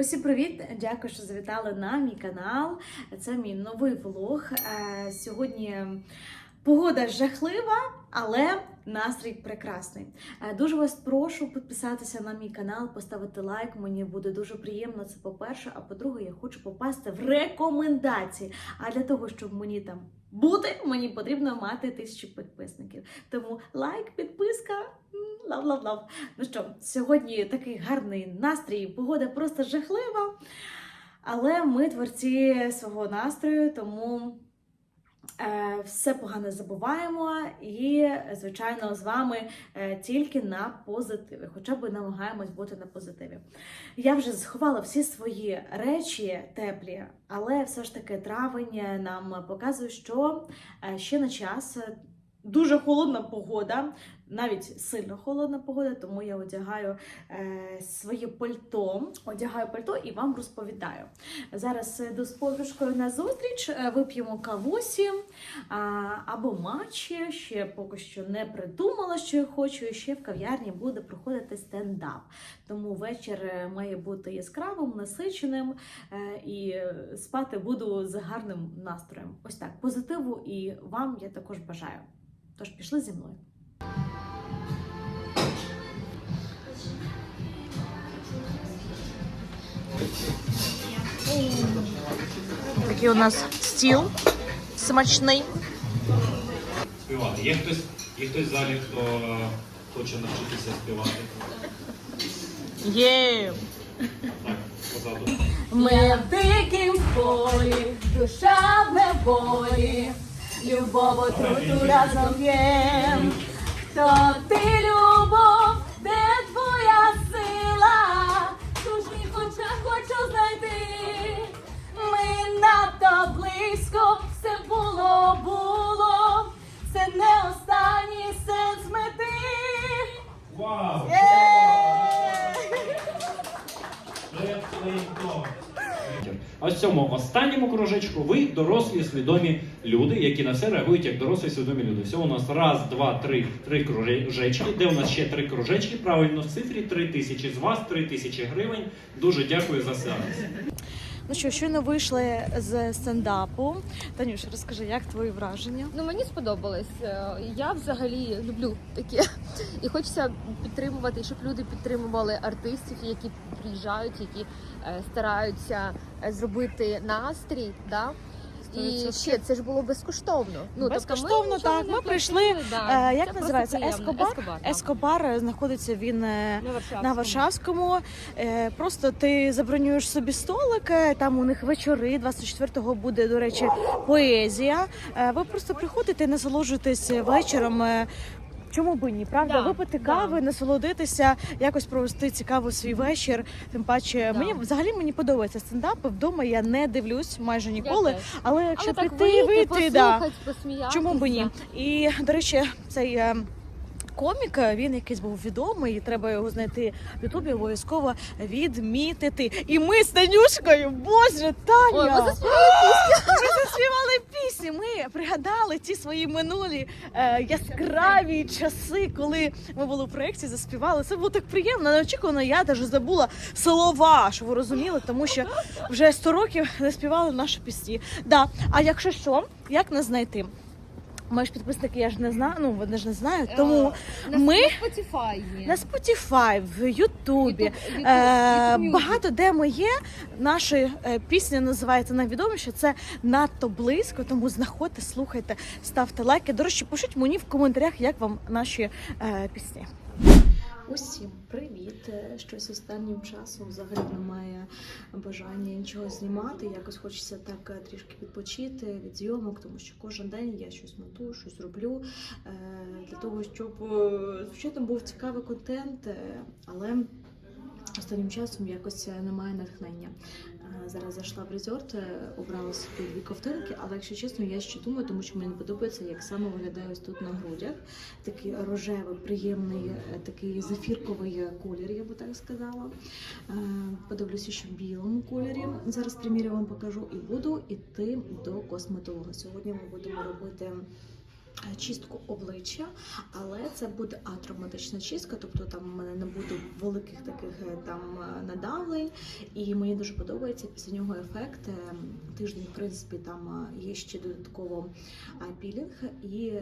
Усім привіт! Дякую, що завітали на мій канал. Це мій новий влог. Е, Сьогодні погода жахлива, але настрій прекрасний. Е, Дуже вас прошу підписатися на мій канал, поставити лайк. Мені буде дуже приємно. Це по-перше. А по-друге, я хочу попасти в рекомендації. А для того, щоб мені там бути, мені потрібно мати тисячу підписників. Тому лайк, підписка. Лав-лав-лав. Ну що, сьогодні такий гарний настрій, погода просто жахлива. Але ми творці свого настрою, тому е, все погане забуваємо і, звичайно, з вами е, тільки на позитиві, хоча б намагаємось бути на позитиві. Я вже сховала всі свої речі теплі, але все ж таки травень нам показує, що е, ще на час. Дуже холодна погода, навіть сильно холодна погода, тому я одягаю е, своє пальто, одягаю пальто і вам розповідаю. Зараз йду з подружкою на зустріч, е, вип'ємо кавусі а, або матчі. Ще поки що не придумала, що я хочу. І ще в кав'ярні буде проходити стендап. Тому вечір е, має бути яскравим, насиченим е, і спати буду з гарним настроєм. Ось так, позитиву і вам я також бажаю. Тож пішли зі мною. Такий у нас стіл смачний. співати. Є хтось, є хтось в залі, хто хоче навчитися співати? Є. Так, позаду. Ми в дикім полі, душа в неволі, любов отруту разом п'єм. То ти любов, останньому кружечку ви дорослі свідомі люди, які на все реагують як дорослі свідомі люди. Всього у нас раз, два, три, три кружечки. Де у нас ще три кружечки? Правильно в цифрі три тисячі з вас, три тисячі гривень. Дуже дякую за сеанс. Ну що, щойно вийшли з стендапу. Танюш, розкажи, як твої враження? Ну мені сподобалось. Е, Я взагалі люблю таке. І хочеться підтримувати, щоб люди підтримували артистів, які приїжджають, які е, стараються е, зробити настрій. Да? І ще це ж було безкоштовно. Ну Безкоштовно, тобто ми так. Ми прийшли, да. Е, як Це називається? Ескобар? Ескобар, да. Ескобар знаходиться він На Варшавському. на Варшавському. Просто ти забронюєш собі столик. Там у них вечори. 24-го буде, до речі, поезія. Ви просто приходите, насолоджуєтесь вечором. Чому би ні, правда? Да, Випити да. кави, насолодитися, якось провести цікаво свій вечір. Тим паче, Да. мені взагалі мені подобається стендапи. Вдома я не дивлюсь майже ніколи. теж. Але якщо Але так піти, вийти, вийти, да. послухати, посміятися. Чому б ні? І до речі, цей е, комік е, він якийсь був відомий, і треба його знайти в Ютубі, обов'язково відмітити. І ми з Танюшкою, боже, Таня! Ой, ви Ми заспівали. Ми пригадали ті свої минулі е, яскраві часи, коли ми були в проєкті, заспівали. Це було так приємно, неочікувано. Я навіть забула слова, щоб ви розуміли, тому що вже 100 років не співали наші пісні. Да. А якщо що, як нас знайти? Мої ж підписники, я ж не знаю, ну вони ж не знають. Тому На ми Spotify є. на Spotify, в Ютубі. Е, Music. багато де ми є. Наша е, пісні називаються найвідоміше. Це надто близько. Тому знаходьте, слухайте, ставте лайки. До речі, пишіть мені в коментарях, як вам наші е, пісні. Усім привіт! Е, Щось останнім часом взагалі немає бажання нічого знімати. Якось хочеться так е, трішки відпочити від зйомок, тому що кожен день я щось монтую, щось роблю е, для того, щоб звичайно був цікавий контент, але останнім часом якось немає натхнення. Е, Зараз зайшла в резорт, е, обрала собі дві ковтинки, але якщо чесно, я ще думаю, тому що мені подобається, як саме виглядає ось тут на грудях. Такий рожевий, приємний, е, такий зефірковий колір, я би так сказала. Подивлюся, що в білому кольорі. Зараз примірю вам покажу і буду йти до косметолога. Сьогодні ми будемо робити чистку обличчя, але це буде атравматична чистка, тобто там у мене не буде великих таких е, там е, надавлень. І мені дуже подобається після нього ефект. Е, Тиждень, в принципі, там е, є ще додатково е, пілінг і.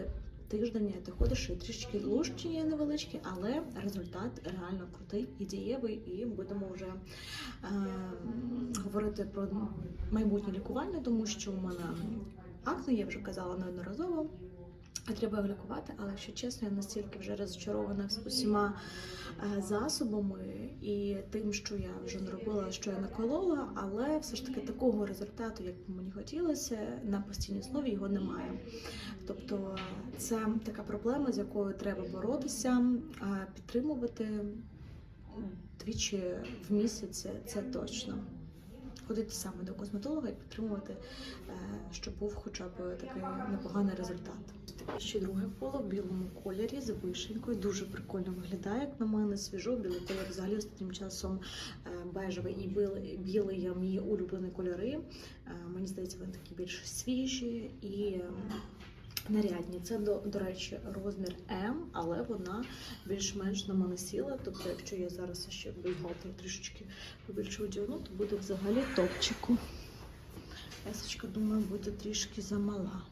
Тиждень ти ходиш і трішки лущення невеличкі, але результат реально крутий і дієвий, і будемо вже е, говорити про майбутнє лікування, тому що у мене акне, я вже казала неодноразово. Треба його лікувати, але якщо чесно, я настільки вже розчарована усіма е, засобами і тим, що я вже не робила, що я наколола, але все ж таки такого результату, як мені хотілося, на постійній основі його немає. Тобто це така проблема, з якою треба боротися, е, підтримувати двічі в місяць, це точно. Ходити саме до косметолога і підтримувати, е, щоб був хоча б такий непоганий результат. Ще друге поло в білому кольорі з вишенькою. Дуже прикольно виглядає, як на мене, свіжо. Білий колір взагалі останнім часом е, бежевий і білий, є мої улюблені кольори. Е, Мені здається, вони такі більш свіжі і нарядні. Це, до, до речі, розмір М, але вона більш-менш на мене сіла. Тобто, якщо я зараз ще бюстгальтер трішечки побільше одягну, то буде взагалі топчику. Есочка, думаю, буде трішки замала.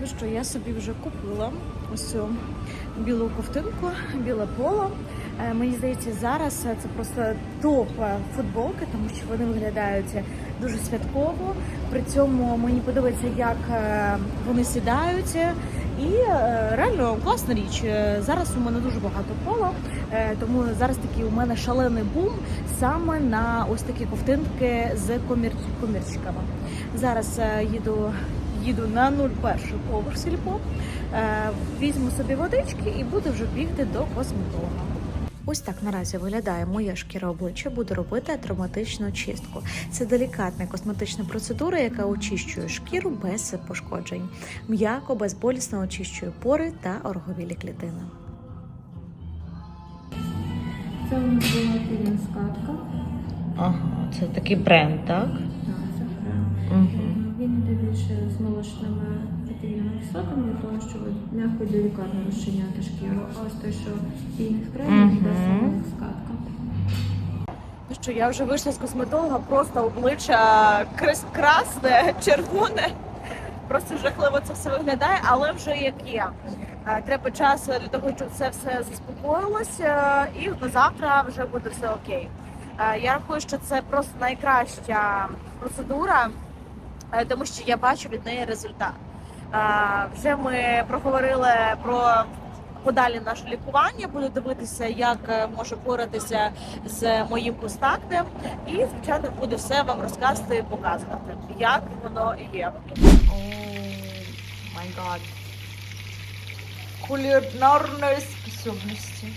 Ну що, я собі вже купила ось цю білу ковтинку, біле поло. Е, Мені здається, зараз це просто топ е, футболки, тому що вони виглядають дуже святково. При цьому мені подобається, як е, вони сідають. І реально класна річ. Зараз у мене дуже багато пола, тому зараз такий у мене шалений бум саме на ось такі ковтинки з комір... комірчиками. Зараз їду, їду на 01 поверх сільпо, е, візьму собі водички і буду вже бігти до косметолога. Ось так наразі виглядає моя шкіра обличчя. Буду робити травматичну чистку. Це делікатна косметична процедура, яка очищує шкіру без пошкоджень. М'яко, безболісно очищує пори та орговілі клітини. Це у нас була скатка. Ага, це такий бренд, так? Так, це. Він йде більше з молочними протеїнами кислотами для того, щоб м'яко і делікатно розчиняти шкіру. А ось той, що пілінг крем, йде саме скатка. Ну що, я вже вийшла з косметолога, просто обличчя красне, червоне. Просто жахливо це все виглядає, але вже як є. Е, Треба час для того, щоб це все заспокоїлося, і на завтра вже буде все окей. Е, Я рахую, що це просто найкраща процедура, тому що я бачу від неї результат. Е, Вже ми проговорили про подалі наше лікування. Буду дивитися, як е, можу боратися з моїм постактем. І звичайно буду все вам розказувати і показувати, як воно є. О май гад. Кулінарної способності.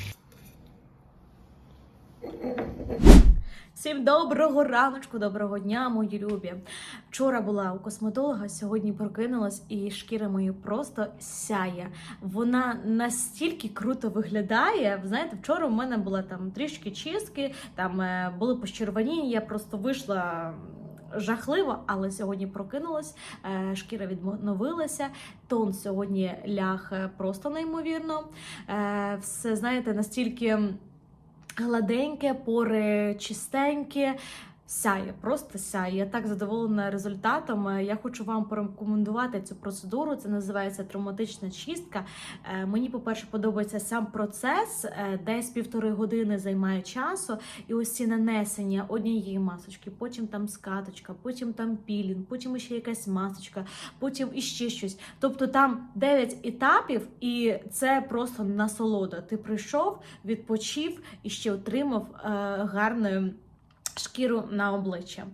Всім доброго раночку, доброго дня, мої любі. Вчора була у косметолога, сьогодні прокинулась, і шкіра моя просто сяє. Вона настільки круто виглядає. Ви знаєте, вчора у мене була там трішки чистки, там е, були почервоніння, я просто вийшла. Жахливо, але сьогодні прокинулась, е, шкіра відновилася. Тон сьогодні ляг е, просто неймовірно. Все знаєте, настільки гладеньке, пори чистенькі. Сяє, просто сяє. Я так задоволена результатом. Я хочу вам порекомендувати цю процедуру. Це називається травматична чистка. Е, Мені, по-перше, подобається сам процес, е, десь півтори години займає часу. І ось ці нанесення однієї масочки, потім там скаточка, потім там пілінг, потім ще якась масочка, потім іще щось. Тобто там 9 етапів, і це просто насолода. Ти прийшов, відпочив і ще отримав е, гарну шкіру на обличчя.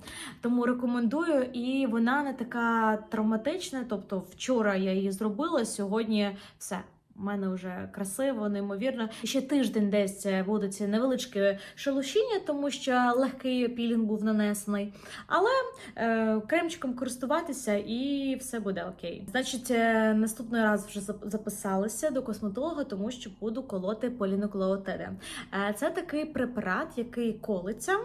Тому рекомендую, і вона не така травматична. Тобто, вчора я її зробила, сьогодні все. У мене вже красиво, неймовірно. Ще тиждень десь буде ці невеличке шелушіння, тому що легкий пілінг був нанесений. Але е, кремчиком користуватися і все буде окей. Значить, е, наступний раз вже записалася до косметолога, тому що буду колоти поліноклоотиди. Е, це такий препарат, який колиться.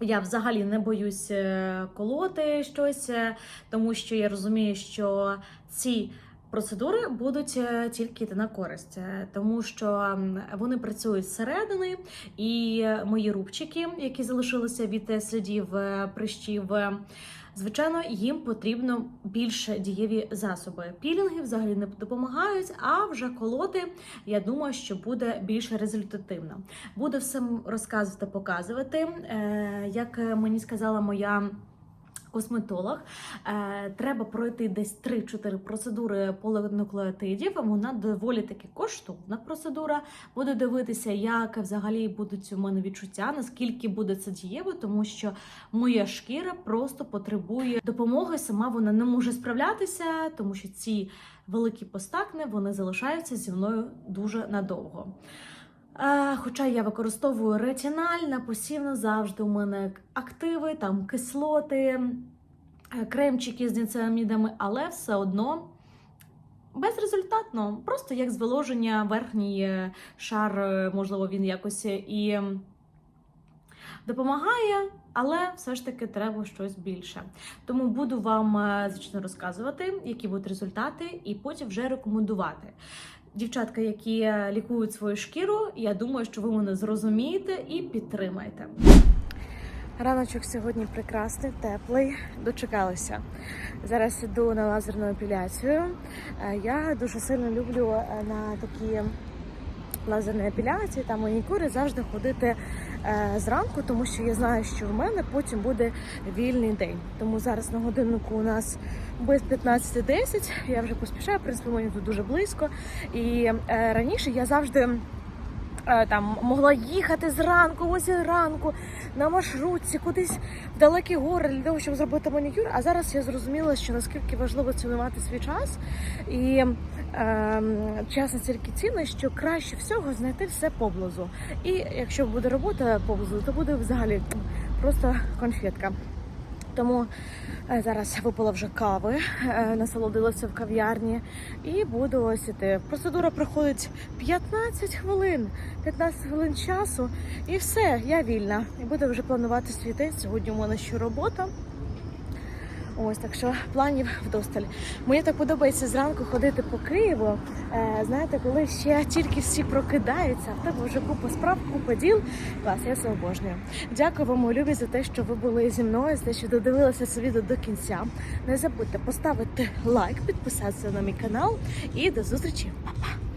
Я взагалі не боюсь е, колоти щось, е, тому що я розумію, що ці процедури будуть е, тільки йти на користь, тому що вони працюють зсередини, і мої рубчики, які залишилися від слідів прищів. Звичайно, їм потрібно більше дієві засоби. Пілінги взагалі не допомагають, а вже колоти, я думаю, що буде більш результативно. Буду все розказувати, показувати. Е, Як мені сказала моя косметолог, е, треба пройти десь 3-4 процедури полинуклеотидів. Вона доволі таки коштовна процедура. Буду дивитися, як взагалі будуть у мене відчуття, наскільки буде це дієво, тому що моя шкіра просто потребує допомоги. Сама вона не може справлятися, тому що ці великі постакни вони залишаються зі мною дуже надовго. Е, Хоча я використовую ретиналь на постійно завжди у мене активи, там кислоти, е, кремчики з ніцеамідами, але все одно безрезультатно. Просто як зволоження, верхній е, шар, е, можливо, він якось і допомагає, але все ж таки треба щось більше. Тому буду вам е, звичайно розказувати, які будуть результати, і потім вже рекомендувати. Дівчатка, які е, лікують свою шкіру, я думаю, що ви мене зрозумієте і підтримаєте. Раночок сьогодні прекрасний, теплий. Дочекалися. Зараз іду на лазерну епіляцію. Е, Я дуже сильно люблю на такі лазерні епіляції та манікюри завжди ходити зранку, тому що я знаю, що в мене потім буде вільний день. Тому зараз на годиннику у нас без 15.10. Я вже поспішаю, в принципі, мені тут дуже близько. І е, раніше я завжди. Е, Там могла їхати зранку, ось ранку на маршрутці, кудись в далекі гори для того, щоб зробити манікюр. А зараз я зрозуміла, що наскільки важливо цінувати свій час, і ем, час настільки цінний, що краще всього знайти все поблизу. І якщо буде робота поблизу, то буде взагалі просто конфетка. Тому е, зараз випила вже кави, е, насолодилася в кав'ярні і буду ось іти. Процедура проходить 15 хвилин, 15 хвилин часу, і все, я вільна. І буду вже планувати свій день. Сьогодні у мене ще робота. Ось так що планів вдосталь. Мені так подобається зранку ходити по Києву. Е, знаєте, коли ще тільки всі прокидаються, в тебе вже купа справ, купа діл. Клас, я це обожнюю. Дякую вам, любі, за те, що ви були зі мною, за те, що додивилися це відео до кінця. Не забудьте поставити лайк, підписатися на мій канал і до зустрічі. Па-па!